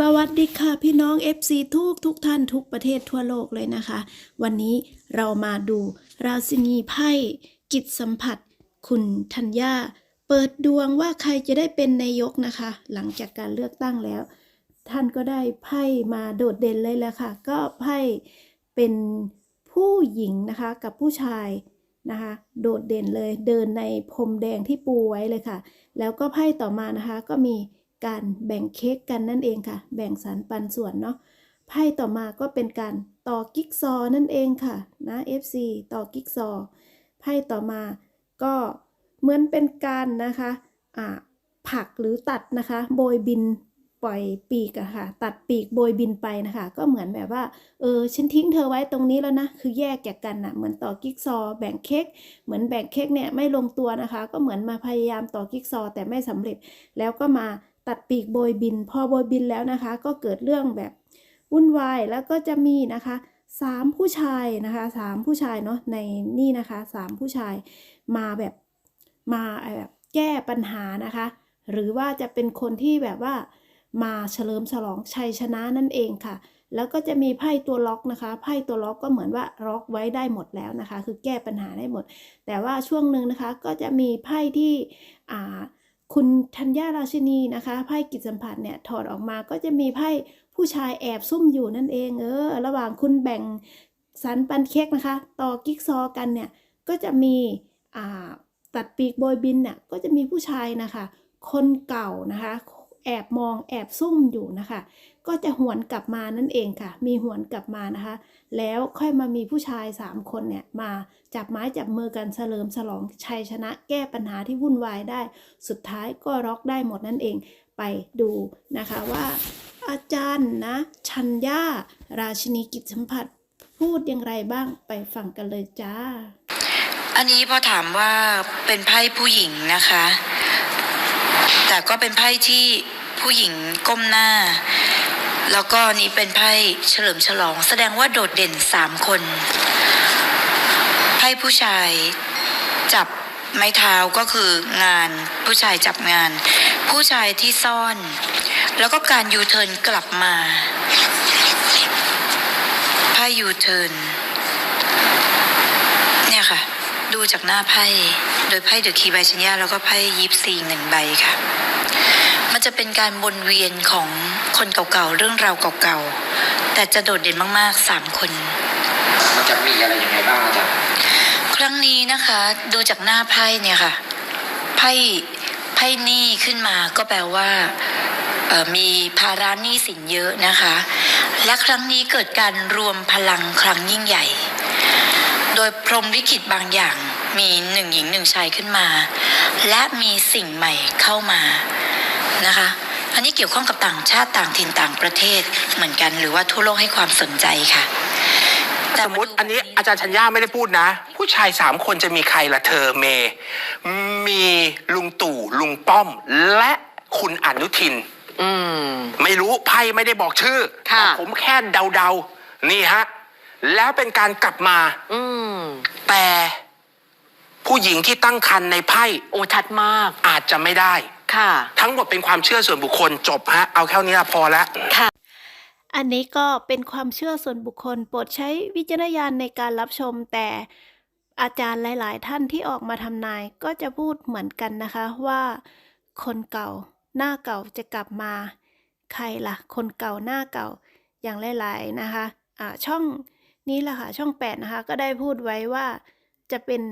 สวัสดีค่ะพี่น้อง FC ทุกทุกท่านทุกประเทศทั่วโลกเลยนะคะ วันนี้เรามาดูราชินีไพ่กิจสัมผัส คุณธัญญาเปิดดวงว่าใครจะได้เป็นนายกนะคะ หลังจากการเลือกตั้งแล้ว ท่านก็ได้ไพ่มาโดดเด่นเลยแหละค่ะ ก็ไพ่เป็นผู้หญิงนะคะกับผู้ชายนะคะ โดดเด่นเลยเดินในพรมแดงที่ปูไว้เลยค่ะ แล้วก็ไพ่ต่อมานะคะก็มี การแบ่งเค้กกันนั่นเองค่ะ แบ่งสรรปันส่วนเนาะไพ่ต่อมาก็เป็นการต่อกิ๊กซอนั่นเองค่ะนะ FC ต่อกิ๊กซอไพ่ต่อมาก็เหมือนเป็นการนะคะอ่าผักหรือตัดนะคะโบยบินปล่อยปีกอะค่ะ ตัดปีกโบยบินไปนะคะ ก็เหมือนแบบว่าเออฉันทิ้งเธอไว้ตรงนี้แล้วนะคือแยกจากกันนะเหมือนต่อกิ๊กซอ แบ่งเค้กเหมือนแบ่งเค้กเนี่ยไม่ลงตัวนะคะ ก็เหมือนมาพยายามต่อกิ๊กซอ แต่ไม่สำเร็จแล้วก็มา ตัดปีกโบยบิน พอโบยบินแล้วนะคะ ก็เกิดเรื่องแบบวุ่นวายแล้วก็จะมีนะคะสามผู้ชายนะคะสามผู้ชายเนาะในนี่นะคะสามผู้ชายมาแบบมาแบบแก้ปัญหานะคะ หรือว่าจะเป็นคนที่แบบว่ามาเฉลิมฉลองชัยชนะนั่นเองค่ะ แล้วก็จะมีไพ่ตัวล็อกนะคะไพ่ตัวล็อกก็เหมือนว่าล็อกไว้ได้หมดแล้วนะคะ คือแก้ปัญหาได้หมด แต่ว่าช่วงหนึ่งนะคะก็จะมีไพ่ที่อ่า คุณธัญญาราชินีนะคะไพ่กิจสัมผัสเนี่ยถอดออกมาก็จะมีไพ่ผู้ชายแอบซุ่มอยู่นั่นเองเออระหว่างคุณแบ่งสันปันเค้กนะคะ ต่อกิ๊กซอว์กันเนี่ยก็จะมีอ่าตัดปีกโบยบินเนี่ยก็จะมีผู้ชายนะคะ คนเก่านะคะ แอบมองแอบซุ่มอยู่นะคะ ก็จะหวนกลับมานั่นเองค่ะ มีหวนกลับมานะคะ แล้วค่อยมามีผู้ชาย 3 คนเนี่ยมาจับไม้จับมือกันเฉลิมฉลองชัยชนะแก้ปัญหาที่วุ่นวายได้ สุดท้ายก็ร็อกได้หมดนั่นเองไปดูนะคะว่า อาจารย์นะ ชัญญาราชินีกิจสัมผัสพูดอย่างไรบ้างไปฟังกันเลยจ้า อันนี้พอถามว่าเป็นไพ่ผู้หญิงนะคะ แต่ก็เป็นไพ่ที่ ผู้หญิงก้มหน้า แล้วก็นี่เป็นไพ่เฉลิมฉลอง แสดงว่าโดดเด่นสามคน ไพ่ผู้ชายจับไม้เท้าก็คืองานผู้ชายจับงาน ผู้ชายที่ซ่อน แล้วก็การยูเทิร์นกลับมาไพ่ยูเทิร์นเนี่ยค่ะ ดูจากหน้าไพ่โดยไพ่เดอะคีย์ใบชัญญาแล้วก็ไพ่ยิปซีหนึ่งใบค่ะ มันจะเป็นการวนเวียนของคนเก่าๆ เรื่องราวเก่าๆ แต่จะโดดเด่นมากๆสามคน มันจะมีอะไรยังไงบ้างอาจารย์ครั้งนี้นะคะ ดูจากหน้าไพ่เนี่ยค่ะ ไพ่ไพ่หนี้ขึ้นมาก็แปลว่าเอ่อมีภาระหนี้สินเยอะนะคะ และครั้งนี้เกิดการรวมพลังครั้งยิ่งใหญ่ โดยพรหมลิขิตบางอย่างมีหนึ่งหญิงหนึ่งชายขึ้นมา และมีสิ่งใหม่เข้ามา นะคะ อันนี้เกี่ยวข้องกับต่างชาติต่างถิ่นต่างประเทศเหมือนกัน หรือว่าทั่วโลกให้ความสนใจค่ะแต่สมมติาดูอันนี้อาจารย์ชัญญาไม่ได้พูดนะ ผู้ชายสามคนจะมีใครล่ะเธอเมย์มีลุงตู่ลุงป้อม และคุณอนุทินอืมไม่รู้ไพ่ไม่ได้บอกชื่อค่ะแต่ผมแค่เดาๆ นี่ฮะ แล้วเป็นการกลับมาอืมแต่ผู้หญิงที่ตั้งครรภ์ในไพ่โอ้ชัดมากอาจจะไม่ได้ ค่ะ ทั้งหมดเป็นความเชื่อส่วนบุคคลจบฮะ เอาแค่นี้ละพอแล้วอันนี้ก็เป็นความเชื่อส่วนบุคคลโปรดใช้วิจารณญาณในการรับชมแต่อาจารย์หลาย ๆ ท่านที่ออกมาทำนายก็จะพูดเหมือนกันนะคะว่า คนเก่าหน้าเก่าจะกลับมา ใครล่ะ คนเก่าหน้าเก่าอย่างหลาย ๆ นะคะอ่าช่องนี้แหละค่ะช่อง 8 นะคะ ก็ได้พูดไว้ว่าจะเป็น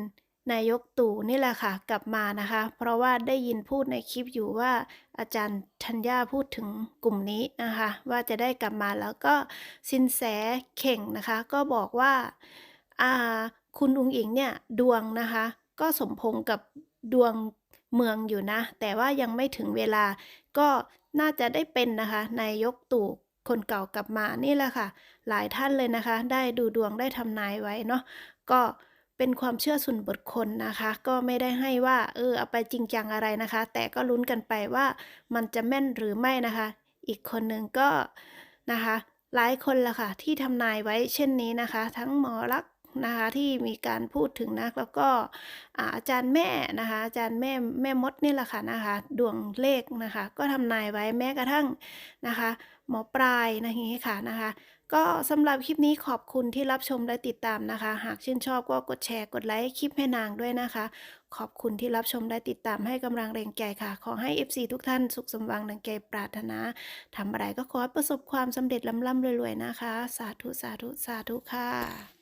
นายกตู่นี่แหละค่ะกลับมานะคะ เพราะว่าได้ยินพูดในคลิปอยู่ว่าอาจารย์ธัญญาพูดถึงกลุ่มนี้นะคะ ว่าจะได้กลับมาแล้วก็สินแสเข่งนะคะ ก็บอกว่าาคุณอุงอิงเนี่ยดวงนะคะ ก็สมพงกับดวงเมืองอยู่นะ แต่ว่ายังไม่ถึงเวลาก็น่าจะได้เป็นนะคะนายกตู่คนเก่ากลับมานี่แหละค่ะ หลายท่านเลยนะคะ ได้ดูดวงได้ทำนายไว้เนาะก็ เป็นความเชื่อส่วนบุคคลนะคะ ก็ไม่ได้ให้ว่าเออเอาไปจริงจังอะไรนะคะ แต่ก็ลุ้นกันไปว่ามันจะแม่นหรือไม่นะคะ อีกคนหนึ่งก็นะคะ หลายคนละค่ะที่ทำนายไว้เช่นนี้นะคะ ทั้งหมอลักนะคะที่มีการพูดถึงนะแล้วก็อาจารย์แม่นะคะอาจารย์แม่แม่มดนี่แหละค่ะนะคะดวงเลขนะคะ ก็ทำนายไว้แม้กระทั่งนะคะ หมอปลายนะอย่างนี้ค่ะนะคะ ก็สำหรับคลิปนี้ขอบคุณที่รับชมและติดตามนะคะ หากชื่นชอบก็กดแชร์กดไลค์คลิปให้นางด้วยนะคะ ขอบคุณที่รับชมและติดตามให้กำลังแรงใจค่ะ ขอให้ FC ทุกท่านสุขสมหวังดังใจปรารถนาทำอะไรก็ขอให้ประสบความสำเร็จล้ำๆรวยๆนะคะ สาธุสาธุสาธุค่ะ